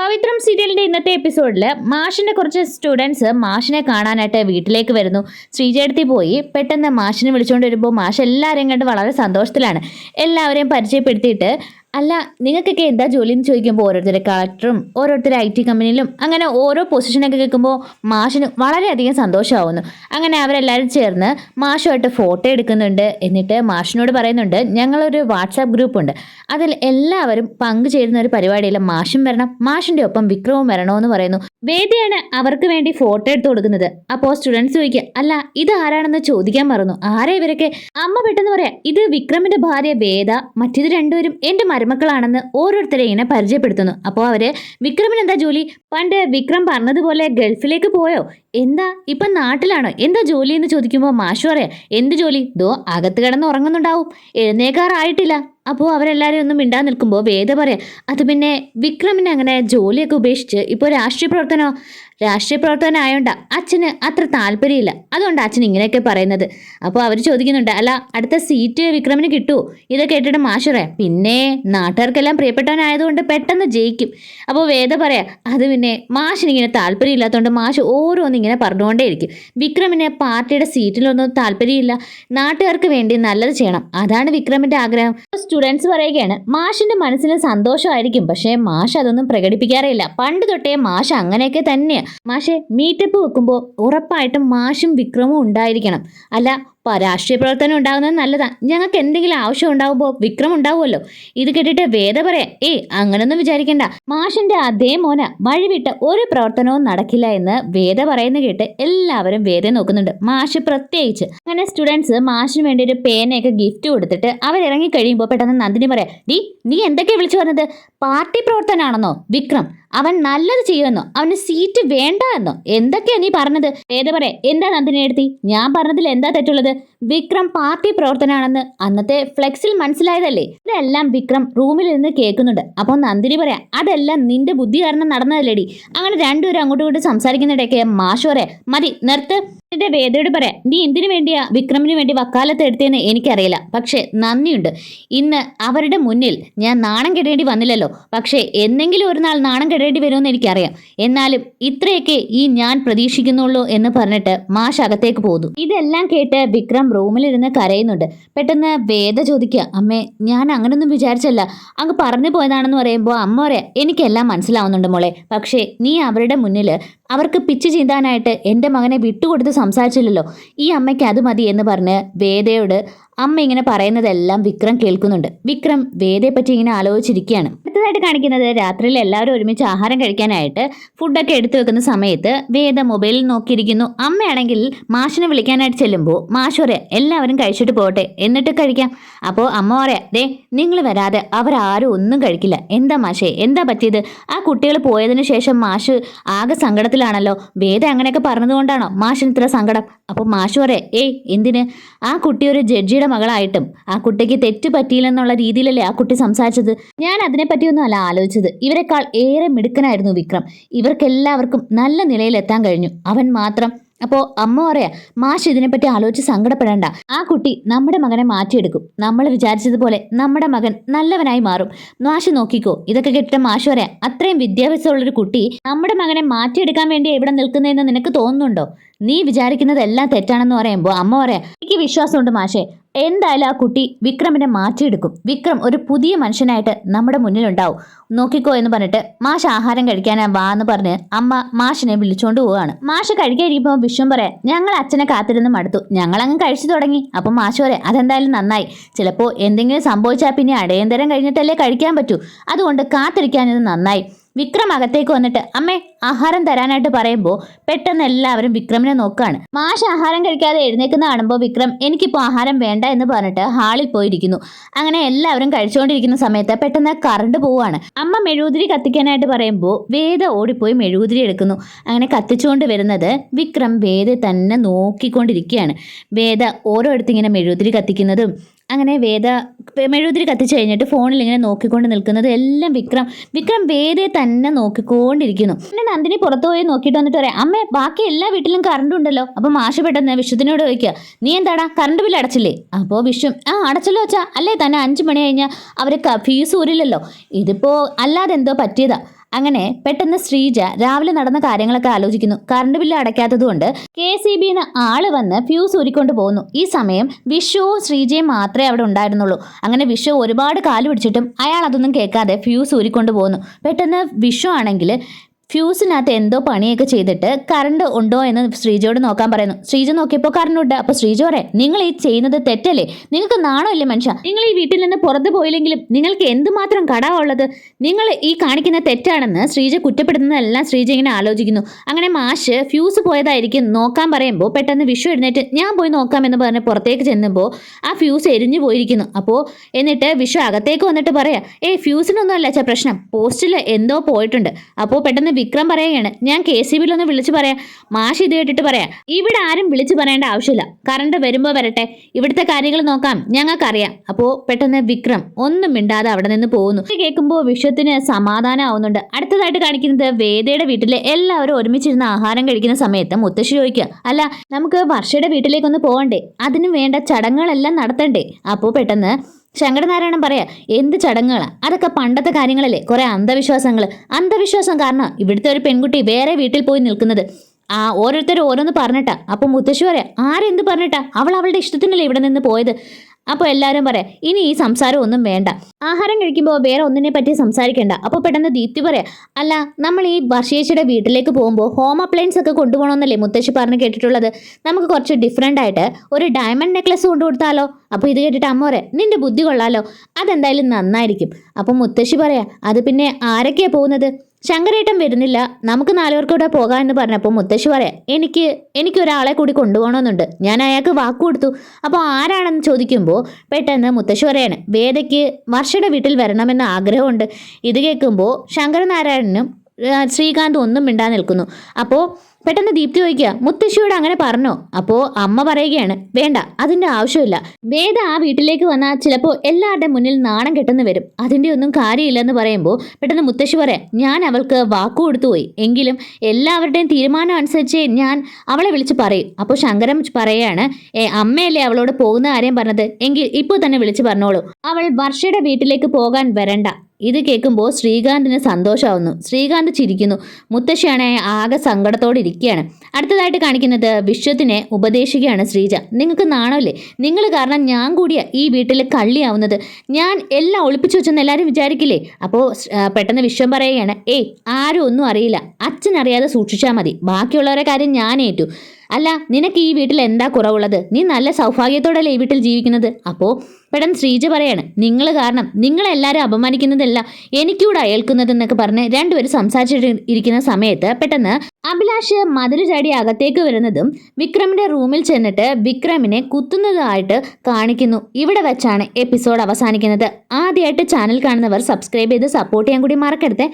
പവിത്രം സീരിയലിന്റെ ഇന്നത്തെ എപ്പിസോഡിൽ മാഷിന്റെ കുറച്ച് സ്റ്റുഡൻസ് മാഷിനെ കാണാനായിട്ട് വീട്ടിലേക്ക് വരുന്നു. ശ്രീജയടുത്തി പോയി പെട്ടെന്ന് മാഷിനെ വിളിച്ചുകൊണ്ട് വരുമ്പോൾ മാഷ് എല്ലാവരെയും കണ്ട് വളരെ സന്തോഷത്തിലാണ്. എല്ലാവരെയും പരിചയപ്പെടുത്തിയിട്ട് അല്ല നിങ്ങൾക്കൊക്കെ എന്താ ജോലി എന്ന് ചോദിക്കുമ്പോൾ ഓരോരുത്തരുടെ കളക്ടറും ഓരോരുത്തർ ഐ ടി കമ്പനിയിലും അങ്ങനെ ഓരോ പൊസിഷനൊക്കെ കേൾക്കുമ്പോൾ മാഷിന് വളരെയധികം സന്തോഷമാവുന്നു. അങ്ങനെ അവരെല്ലാവരും ചേർന്ന് മാഷുമായിട്ട് ഫോട്ടോ എടുക്കുന്നുണ്ട്. എന്നിട്ട് മാഷിനോട് പറയുന്നുണ്ട് ഞങ്ങളൊരു വാട്സാപ്പ് ഗ്രൂപ്പ് ഉണ്ട്. അതിൽ എല്ലാവരും പങ്കുചേരുന്ന ഒരു പരിപാടിയിൽ മാഷും വരണം മാഷിന്റെ ഒപ്പം വിക്രവും വരണമെന്ന് പറയുന്നു. വേദിയാണ് അവർക്ക് വേണ്ടി ഫോട്ടോ എടുത്തു കൊടുക്കുന്നത്. അപ്പോൾ സ്റ്റുഡൻസ് ചോദിക്കുക അല്ല ഇത് ആരാണെന്ന് ചോദിക്കാൻ മറന്നു. ആരെ ഇവരൊക്കെ? അമ്മ പെട്ടെന്ന് പറയാം ഇത് വിക്രമിന്റെ ഭാര്യ വേദ മറ്റേത് രണ്ടുപേരും എന്റെ മരുമക്കളാണെന്ന് ഓരോരുത്തരെ ഇങ്ങനെ പരിചയപ്പെടുത്തുന്നു. അപ്പോൾ അവർ വിക്രമിന് എന്താ ജോലി? പണ്ട് വിക്രം പറഞ്ഞതുപോലെ ഗൾഫിലേക്ക് പോയോ? എന്താ? ഇപ്പൊ നാട്ടിലാണോ? എന്താ ജോലി എന്ന് ചോദിക്കുമ്പോൾ മാഷു പറയാം എന്ത് ജോലി? ദോ അകത്ത് കിടന്ന് ഉറങ്ങുന്നുണ്ടാവും. എഴുന്നേക്കാറായിട്ടില്ല. അപ്പോൾ അവരെല്ലാവരും ഒന്നും മിണ്ടാൻ നിൽക്കുമ്പോൾ വേദ പറയാം അത് പിന്നെ വിക്രമിനെ അങ്ങനെ ജോലിയൊക്കെ ഉപേക്ഷിച്ച് ഇപ്പോൾ രാഷ്ട്രീയ പ്രവർത്തനമോ രാഷ്ട്രീയ പ്രവർത്തനം ആയതുകൊണ്ട് അച്ഛന് അത്ര താല്പര്യമില്ല. അതുകൊണ്ട് അച്ഛൻ ഇങ്ങനെയൊക്കെ പറയുന്നത്. അപ്പോൾ അവർ ചോദിക്കുന്നുണ്ട് അല്ല അടുത്ത സീറ്റ് വിക്രമിന് കിട്ടുമോ ഇതൊക്കെ കേട്ടിട്ട് മാഷറേ പിന്നെ നാട്ടുകാർക്കെല്ലാം പ്രിയപ്പെട്ടവനായതുകൊണ്ട് പെട്ടെന്ന് ജയിക്കും. അപ്പോൾ വേദ പറയാം അത് പിന്നെ മാഷിനിങ്ങനെ താല്പര്യമില്ലാത്തതുകൊണ്ട് മാഷ് ഓരോന്നും ഇങ്ങനെ പറഞ്ഞുകൊണ്ടേയിരിക്കും. വിക്രമിന് പാർട്ടിയുടെ സീറ്റിലൊന്നും താല്പര്യമില്ല. നാട്ടുകാർക്ക് വേണ്ടി നല്ലത് ചെയ്യണം. അതാണ് വിക്രമിന്റെ ആഗ്രഹം. സ്റ്റുഡൻസ് പറയുകയാണ് മാഷിന്റെ മനസ്സിന് സന്തോഷമായിരിക്കും പക്ഷേ മാഷ് അതൊന്നും പ്രകടിപ്പിക്കാറില്ല പണ്ട് തൊട്ടേ മാഷ് അങ്ങനെയൊക്കെ തന്നെയാണ് മാഷെ മീറ്റപ്പ് വെക്കുമ്പോൾ ഉറപ്പായിട്ടും മാഷും വിക്രമും ഉണ്ടായിരിക്കണം. അല്ല രാഷ്ട്രീയ പ്രവർത്തനം ഉണ്ടാകുന്നത് നല്ലതാ. ഞങ്ങൾക്ക് എന്തെങ്കിലും ആവശ്യം ഉണ്ടാകുമ്പോൾ വിക്രം ഉണ്ടാവുമല്ലോ. ഇത് കേട്ടിട്ട് വേദ പറയാം ഏയ് അങ്ങനൊന്നും വിചാരിക്കണ്ട. മാഷിന്റെ അതേ മോന. വഴിവിട്ട ഒരു പ്രവർത്തനവും നടക്കില്ല എന്ന് വേദ പറയുന്ന കേട്ട് എല്ലാവരും വേദ നോക്കുന്നുണ്ട്. മാഷ് പ്രത്യേകിച്ച്. അങ്ങനെ സ്റ്റുഡൻസ് മാഷിന് വേണ്ടി ഒരു പേനയൊക്കെ ഗിഫ്റ്റ് കൊടുത്തിട്ട് അവരിറങ്ങി കഴിയുമ്പോൾ പെട്ടെന്ന് നന്ദിനി പറയാം ഡീ നീ എന്തൊക്കെ വിളിച്ചു പറഞ്ഞത്? പാർട്ടി പ്രവർത്തനാണെന്നോ? വിക്രം അവൻ നല്ലത് ചെയ്യുമെന്നോ? അവന് സീറ്റ് വേണ്ട എന്നോ? എന്തൊക്കെയാ നീ പറഞ്ഞത്? വേദ പറയാം എന്താ നന്ദിനി എടുത്തി ഞാൻ പറഞ്ഞതിൽ എന്താ തെറ്റുള്ളത്? വിക്രം പാർട്ടി പ്രവർത്തനാണെന്ന് അന്നത്തെ ഫ്ലെക്സിൽ മനസ്സിലായതല്ലേ? ഇതെല്ലാം വിക്രം റൂമിൽ നിന്ന് കേൾക്കുന്നുണ്ട്. അപ്പോൾ നന്ദിനി പറയാം അതെല്ലാം നിന്റെ ബുദ്ധി കാരണം നടന്നതല്ലേടി. അങ്ങനെ രണ്ടുപേരും അങ്ങോട്ടും ഇങ്ങോട്ടും സംസാരിക്കുന്നിടയ്ക്ക് മാഷ് പറയാം മതി നിർത്ത്. എന്റെ വേദയോട് പറയാം നീ എന്തിനു വേണ്ടിയാ വിക്രമിന് വേണ്ടി വക്കാലത്ത് എടുത്തതെന്ന് എനിക്കറിയില്ല. പക്ഷേ നന്ദിയുണ്ട്. ഇന്ന് അവരുടെ മുന്നിൽ ഞാൻ നാണം കെടേണ്ടി വന്നില്ലല്ലോ. പക്ഷേ എന്നെങ്കിലും ഒരു നാൾ നാണം കെടേണ്ടി വരുമെന്ന് എനിക്കറിയാം. എന്നാലും ഇത്രയൊക്കെ ഈ ഞാൻ പ്രതീക്ഷിക്കുന്നുള്ളൂ എന്ന് പറഞ്ഞിട്ട് മാഷ് അകത്തേക്ക് പോകുന്നു ഇതെല്ലാം കേട്ട് വിക്രം റൂമിലിരുന്ന് കരയുന്നുണ്ട്. പെട്ടെന്ന് വേദ ചോദിക്കുക അമ്മേ ഞാൻ അങ്ങനൊന്നും വിചാരിച്ചല്ല. അങ്ങ് പറഞ്ഞു പോയതാണെന്ന് പറയുമ്പോൾ അമ്മ പറയാം എനിക്കെല്ലാം മനസ്സിലാവുന്നുണ്ട് മോളെ. പക്ഷേ നീ അവരുടെ മുന്നിൽ അവർക്ക് പിച്ച് ചീന്താനായിട്ട് എന്റെ മകനെ വിട്ടുകൊടുത്ത് സംസാരിച്ചില്ലല്ലോ. ഈ അമ്മയ്ക്ക് അത് മതി എന്ന് പറഞ്ഞ് വേദയോട് അമ്മ ഇങ്ങനെ പറയുന്നതെല്ലാം വിക്രം കേൾക്കുന്നുണ്ട്. വിക്രം വേദയെ പറ്റി ഇങ്ങനെ ആലോചിച്ചിരിക്കുകയാണ്. അടുത്തതായിട്ട് കാണിക്കുന്നത് രാത്രിയിൽ എല്ലാവരും ഒരുമിച്ച് ആഹാരം കഴിക്കാനായിട്ട് ഫുഡൊക്കെ എടുത്തു വെക്കുന്ന സമയത്ത് വേദ മൊബൈലിൽ നോക്കിയിരിക്കുന്നു. അമ്മയാണെങ്കിൽ മാഷിനെ വിളിക്കാനായിട്ട് ചെല്ലുമ്പോൾ മാഷ് പറയാം എല്ലാവരും കഴിച്ചിട്ട് പോകട്ടെ എന്നിട്ട് കഴിക്കാം. അപ്പോൾ അമ്മ പറയാം ദേ നിങ്ങൾ വരാതെ അവരാരും ഒന്നും കഴിക്കില്ല. എന്താ മാഷേ എന്താ പറ്റിയത്? ആ കുട്ടികൾ പോയതിനു ശേഷം മാഷ് ആകെ സങ്കടത്തിലാണല്ലോ. വേദ അങ്ങനെയൊക്കെ പറഞ്ഞതുകൊണ്ടാണോ മാഷിന് ഇത്ര സങ്കടം? അപ്പോൾ മാഷ് പറയാം ഏയ് എന്തിന്? ആ കുട്ടി ഒരു ജഡ്ജിയുടെ മകളായിട്ടും ആ കുട്ടിക്ക് തെറ്റ് പറ്റിയില്ലെന്നുള്ള രീതിയിലല്ലേ ആ കുട്ടി സംസാരിച്ചത്? ഞാൻ അതിനെപ്പറ്റിയൊന്നും അല്ല ആലോചിച്ചത്. ഇവരെക്കാൾ ഏറെ മിടുക്കനായിരുന്നു വിക്രം. ഇവർക്കെല്ലാവർക്കും നല്ല നിലയിലെത്താൻ കഴിഞ്ഞു. അവൻ മാത്രം. അപ്പോൾ അമ്മ പറയാ മാഷ് ഇതിനെപ്പറ്റി ആലോചിച്ച് സങ്കടപ്പെടേണ്ട. ആ കുട്ടി നമ്മുടെ മകനെ മാറ്റിയെടുക്കും. നമ്മൾ വിചാരിച്ചതുപോലെ നമ്മുടെ മകൻ നല്ലവനായി മാറും. മാഷ് നോക്കിക്കോ ഇതൊക്കെ കേട്ടിട്ട് മാഷ് പറയാം അത്രയും വിദ്യാഭ്യാസമുള്ളൊരു കുട്ടി നമ്മുടെ മകനെ മാറ്റിയെടുക്കാൻ വേണ്ടി എവിടെ നിൽക്കുന്നതെന്ന് നിനക്ക് തോന്നുന്നുണ്ടോ? നീ വിചാരിക്കുന്നതെല്ലാം തെറ്റാണെന്ന് പറയുമ്പോൾ അമ്മ പറയാം എനിക്ക് വിശ്വാസമുണ്ട് മാഷേ. എന്തായാലും ആ കുട്ടി വിക്രമിനെ മാറ്റിയെടുക്കും. വിക്രം ഒരു പുതിയ മനുഷ്യനായിട്ട് നമ്മുടെ മുന്നിലുണ്ടാവും. നോക്കിക്കോ എന്ന് പറഞ്ഞിട്ട് മാഷ് ആഹാരം കഴിക്കാനാ വാ എന്ന് പറഞ്ഞ് അമ്മ മാഷിനെ വിളിച്ചുകൊണ്ട് പോവുകയാണ്. മാഷ് കഴിക്കാതിരിക്കുമ്പോൾ വിശ്വം പറയാം ഞങ്ങൾ അച്ഛനെ കാത്തിരുന്ന് മടുത്തു. ഞങ്ങൾ അങ്ങ് കഴിച്ചു തുടങ്ങി. അപ്പം മാഷ് പറയാം അതെന്തായാലും നന്നായി. ചിലപ്പോൾ എന്തെങ്കിലും സംഭവിച്ചാൽ പിന്നെ അടയന്തരം കഴിഞ്ഞിട്ടല്ലേ കഴിക്കാൻ പറ്റൂ. അതുകൊണ്ട് കാത്തിരിക്കാനത് നന്നായി. വിക്രം അകത്തേക്ക് വന്നിട്ട് അമ്മേ ആഹാരം തരാനായിട്ട് പറയുമ്പോൾ പെട്ടെന്ന് എല്ലാവരും വിക്രമിനെ നോക്കുകയാണ് മാഷ് ആഹാരം കഴിക്കാതെ എഴുന്നേക്കുന്ന കാണുമ്പോൾ വിക്രം എനിക്കിപ്പോൾ ആഹാരം വേണ്ട എന്ന് പറഞ്ഞിട്ട് ഹാളിൽ പോയിരിക്കുന്നു. അങ്ങനെ എല്ലാവരും കഴിച്ചുകൊണ്ടിരിക്കുന്ന സമയത്ത് പെട്ടെന്ന് കറണ്ട് പോവുകയാണ്. അമ്മ മെഴുകുതിരി കത്തിക്കാനായിട്ട് പറയുമ്പോൾ വേദ ഓടിപ്പോയി മെഴുകുതിരി എടുക്കുന്നു. അങ്ങനെ കത്തിച്ചുകൊണ്ട് വരുന്നത് വിക്രം വേദ തന്നെ നോക്കിക്കൊണ്ടിരിക്കുകയാണ്. വേദ ഓരോരുത്തർ ഇങ്ങനെ മെഴുകുതിരി കത്തിക്കുന്നതും അങ്ങനെ വേദ മെഴുകുതിരി കത്തിച്ചു കഴിഞ്ഞിട്ട് ഫോണിൽ ഇങ്ങനെ നോക്കിക്കൊണ്ട് നിൽക്കുന്നത് എല്ലാം വിക്രം വിക്രം വേദയെ തന്നെ നോക്കിക്കൊണ്ടിരിക്കുന്നു. പിന്നെ നന്ദിനി പുറത്തു പോയി നോക്കിയിട്ട് വന്നിട്ട് പറയാം അമ്മേ ബാക്കി എല്ലാ വീട്ടിലും കറണ്ട് ഉണ്ടല്ലോ. അപ്പോൾ മാഷ് പെട്ടെന്ന് വിശ്വത്തിനോട് ചോദിക്കുക നീ എന്താടാ കറണ്ട് ബില്ല് അടച്ചില്ലേ? അപ്പോൾ വിശ്വം ആ അടച്ചല്ലോ അച്ഛാ. അല്ലേ തന്നെ അഞ്ച് മണി കഴിഞ്ഞാൽ അവർ ഫീസ് ഊരില്ലല്ലോ. ഇതിപ്പോൾ അല്ലാതെ എന്തോ പറ്റിയതാ. അങ്ങനെ പെട്ടെന്ന് ശ്രീജ രാവിലെ നടന്ന കാര്യങ്ങളൊക്കെ ആലോചിക്കുന്നു. കറണ്ട് ബില്ല് അടയ്ക്കാത്തതുകൊണ്ട് കെ സി ബിന്ന് ആൾ വന്ന് ഫ്യൂസ് ഊരിക്കൊണ്ട് പോകുന്നു. ഈ സമയം വിഷുവും ശ്രീജയും മാത്രമേ അവിടെ ഉണ്ടായിരുന്നുള്ളൂ. അങ്ങനെ വിഷു ഒരുപാട് കാൽ പിടിച്ചിട്ടും അയാൾ അതൊന്നും കേൾക്കാതെ ഫ്യൂസ് ഊരിക്കൊണ്ട് പോകുന്നു. പെട്ടെന്ന് വിഷു ആണെങ്കിൽ ഫ്യൂസിനകത്ത് എന്തോ പണിയൊക്കെ ചെയ്തിട്ട് കറണ്ട് ഉണ്ടോ എന്ന് ശ്രീജയോട് നോക്കാൻ പറയുന്നു. ശ്രീജ നോക്കിയപ്പോൾ കറണ്ട് ഉണ്ട് അപ്പോൾ ശ്രീജ പറയാം നിങ്ങൾ ഈ ചെയ്യുന്നത് തെറ്റല്ലേ? നിങ്ങൾക്ക് നാണമില്ലേ മനുഷ്യ? നിങ്ങൾ ഈ വീട്ടിൽ നിന്ന് പുറത്ത് പോയില്ലെങ്കിലും നിങ്ങൾക്ക് എന്തുമാത്രം ഉള്ളത്? നിങ്ങൾ ഈ കാണിക്കുന്ന തെറ്റാണെന്ന് ശ്രീജ കുറ്റപ്പെടുത്തുന്നതെല്ലാം ശ്രീജ ഇങ്ങനെ ആലോചിക്കുന്നു. അങ്ങനെ മാഷ് ഫ്യൂസ് പോയതായിരിക്കും നോക്കാൻ പറയുമ്പോൾ പെട്ടെന്ന് വിഷു എഴുന്നേറ്റ് ഞാൻ പോയി നോക്കാം എന്ന് പറഞ്ഞ് പുറത്തേക്ക് ചെന്നുമ്പോൾ ആ ഫ്യൂസ് എരിഞ്ഞു പോയിരിക്കുന്നു. അപ്പോൾ എന്നിട്ട് വിഷു അകത്തേക്ക് വന്നിട്ട് പറയാം ഏയ് ഫ്യൂസിനൊന്നും അല്ല പ്രശ്നം. പോസ്റ്റിൽ എന്തോ പോയിട്ടുണ്ട്. അപ്പോൾ പെട്ടെന്ന് വിക്രം പറയുകയാണ്. ഞാൻ കെ സി ബിയിൽ ഒന്ന് വിളിച്ച് പറയാം. മാഷ് ഇത് കേട്ടിട്ട് പറയാം. ഇവിടെ ആരും വിളിച്ചു പറയേണ്ട ആവശ്യമില്ല. കറണ്ട് വരുമ്പോൾ വരട്ടെ. ഇവിടുത്തെ കാര്യങ്ങൾ നോക്കാം. ഞങ്ങൾക്കറിയാം. അപ്പോൾ പെട്ടെന്ന് വിക്രം ഒന്നും മിണ്ടാതെ അവിടെ നിന്ന് പോകുന്നു. കേൾക്കുമ്പോൾ വിശ്വത്തിന് സമാധാനം ആവുന്നുണ്ട് അടുത്തതായിട്ട് കാണിക്കുന്നത് വേദയുടെ വീട്ടിലെ എല്ലാവരും ഒരുമിച്ചിരുന്ന് ആഹാരം കഴിക്കുന്ന സമയത്ത് മുത്തശ്ശി ചോദിക്കുക അല്ല നമുക്ക് വർഷയുടെ വീട്ടിലേക്കൊന്ന് പോകണ്ടേ? അതിനു വേണ്ട ചടങ്ങുകളെല്ലാം നടത്തണ്ടേ? അപ്പോൾ പെട്ടെന്ന് ശങ്കരനാരായണൻ പറയാ എന്ത് ചടങ്ങുകളാണ് അതൊക്കെ പണ്ടത്തെ കാര്യങ്ങളല്ലേ കുറെ അന്ധവിശ്വാസങ്ങൾ അന്ധവിശ്വാസം കാരണം ഇവിടുത്തെ ഒരു പെൺകുട്ടി വേറെ വീട്ടിൽ പോയി നിൽക്കുന്നത്. ആ ഓരോരുത്തരും ഓരോന്ന് പറഞ്ഞിട്ടാ. അപ്പം മുത്തശ്ശി പറയാ ആരെന്ത് പറഞ്ഞിട്ടാ? അവൾ അവളുടെ ഇഷ്ടത്തിനല്ലേ ഇവിടെ നിന്ന് പോയത്? അപ്പോൾ എല്ലാവരും പറയാം ഇനി ഈ സംസാരം ഒന്നും വേണ്ട. ആഹാരം കഴിക്കുമ്പോൾ വേറെ ഒന്നിനെ പറ്റി സംസാരിക്കണ്ട. അപ്പോൾ പെട്ടെന്ന് ദീപ്തി പറയാം അല്ല നമ്മൾ ഈ വർഷേച്ചിയുടെ വീട്ടിലേക്ക് പോകുമ്പോൾ ഹോം അപ്ലയൻസ് ഒക്കെ കൊണ്ടുപോകണമെന്നല്ലേ മുത്തശ്ശി പറഞ്ഞ് കേട്ടിട്ടുള്ളത്? നമുക്ക് കുറച്ച് ഡിഫറെന്റ് ആയിട്ട് ഒരു ഡയമണ്ട് നെക്ലസ് കൊണ്ടു കൊടുത്താലോ അപ്പോൾ ഇത് കേട്ടിട്ട് അമ്മ പറയാം നിന്റെ ബുദ്ധി കൊള്ളാലോ അതെന്തായാലും നന്നായിരിക്കും. അപ്പോൾ മുത്തശ്ശി പറയാം അത് പിന്നെ ആരൊക്കെയാണ് പോകുന്നത്? ശങ്കരേട്ടൻ വരുന്നില്ല. നമുക്ക് നാലുപേർക്കൂടെ പോകാം എന്ന് പറഞ്ഞപ്പോൾ മുത്തശ്ശി പറയാം എനിക്ക് എനിക്ക് ഒരാളെ കൂടി കൊണ്ടുപോകണമെന്നുണ്ട്. ഞാൻ അയാൾക്ക് വാക്ക് കൊടുത്തു. അപ്പോൾ ആരാണെന്ന് ചോദിക്കുമ്പോൾ പെട്ടെന്ന് മുത്തശ്ശി പറയാണ് വേദയ്ക്ക് വർഷയുടെ വീട്ടിൽ വരണമെന്ന് ആഗ്രഹമുണ്ട്. ഇത് കേൾക്കുമ്പോൾ ശങ്കരനാരായണനും ശ്രീകാന്ത് ഒന്നും മിണ്ടാൻ നിൽക്കുന്നു. അപ്പോൾ പെട്ടെന്ന് ദീപ്തി ചോദിക്കുക മുത്തശ്ശിയോട് അങ്ങനെ പറഞ്ഞോ? അപ്പോ അമ്മ പറയുകയാണ് വേണ്ട അതിന്റെ ആവശ്യമില്ല. വേദ ആ വീട്ടിലേക്ക് വന്നാൽ ചിലപ്പോൾ എല്ലാവരുടെ മുന്നിൽ നാണം കെട്ടെന്ന് വരും. അതിന്റെ ഒന്നും കാര്യമില്ലെന്ന് പറയുമ്പോൾ പെട്ടെന്ന് മുത്തശ്ശി പറയാം ഞാൻ അവൾക്ക് വാക്കു കൊടുത്തുപോയി എങ്കിലും എല്ലാവരുടെയും തീരുമാനം അനുസരിച്ച് ഞാൻ അവളെ വിളിച്ച് പറയും. അപ്പോൾ ശങ്കരം പറയുകയാണ് ഏ അമ്മയല്ലേ അവളോട് പോകുന്ന കാര്യം പറഞ്ഞത്? എങ്കിൽ ഇപ്പോൾ തന്നെ വിളിച്ച് പറഞ്ഞോളൂ. അവൾ വർഷയുടെ വീട്ടിലേക്ക് പോകാൻ വരണ്ട. ഇത് കേൾക്കുമ്പോൾ ശ്രീകാന്തിന് സന്തോഷമാവുന്നു. ശ്രീകാന്ത് ചിരിക്കുന്നു. മുത്തശ്ശിയാണെ ആകെ സങ്കടത്തോടെ ഇരിക്കുകയാണ്. അടുത്തതായിട്ട് കാണിക്കുന്നത് വിശ്വത്തിനെ ഉപദേശിക്കുകയാണ് ശ്രീജ. നിങ്ങൾക്ക് നാണമല്ലേ? നിങ്ങൾ കാരണം ഞാൻ കൂടിയാ ഈ വീട്ടിൽ കള്ളിയാവുന്നത്. ഞാൻ എല്ലാം ഒളിപ്പിച്ചു വെച്ചെന്ന് എല്ലാവരും വിചാരിക്കില്ലേ? അപ്പോൾ പെട്ടെന്ന് വിശ്വം പറയുകയാണ് ഏയ് ആരും ഒന്നും അറിയില്ല. അച്ഛൻ അറിയാതെ സൂക്ഷിച്ചാൽ മതി. ബാക്കിയുള്ളവരെ കാര്യം ഞാൻ ഏറ്റു. അല്ല നിനക്ക് ഈ വീട്ടിൽ എന്താ കുറവുള്ളത്? നീ നല്ല സൗഭാഗ്യത്തോടല്ലേ ഈ വീട്ടിൽ ജീവിക്കുന്നത്? അപ്പോൾ പെട്ടെന്ന് ശ്രീജ പറയാണ് നിങ്ങൾ കാരണം നിങ്ങളെല്ലാവരും അപമാനിക്കുന്നതല്ല എനിക്കൂടെ അയൽക്കുന്നതെന്നൊക്കെ പറഞ്ഞ് രണ്ടുപേരും സംസാരിച്ചിട്ട് ഇരിക്കുന്ന സമയത്ത് പെട്ടെന്ന് അഭിലാഷ് മതിൽ ചാടി അകത്തേക്ക് വരുന്നതും വിക്രമിന്റെ റൂമിൽ ചെന്നിട്ട് വിക്രമിനെ കുത്തുന്നതായിട്ട് കാണിക്കുന്നു. ഇവിടെ വെച്ചാണ് എപ്പിസോഡ് അവസാനിക്കുന്നത്. ആദ്യമായിട്ട് ചാനൽ കാണുന്നവർ സബ്സ്ക്രൈബ് ചെയ്ത് സപ്പോർട്ട് ചെയ്യാൻ കൂടി മറക്കരുത്.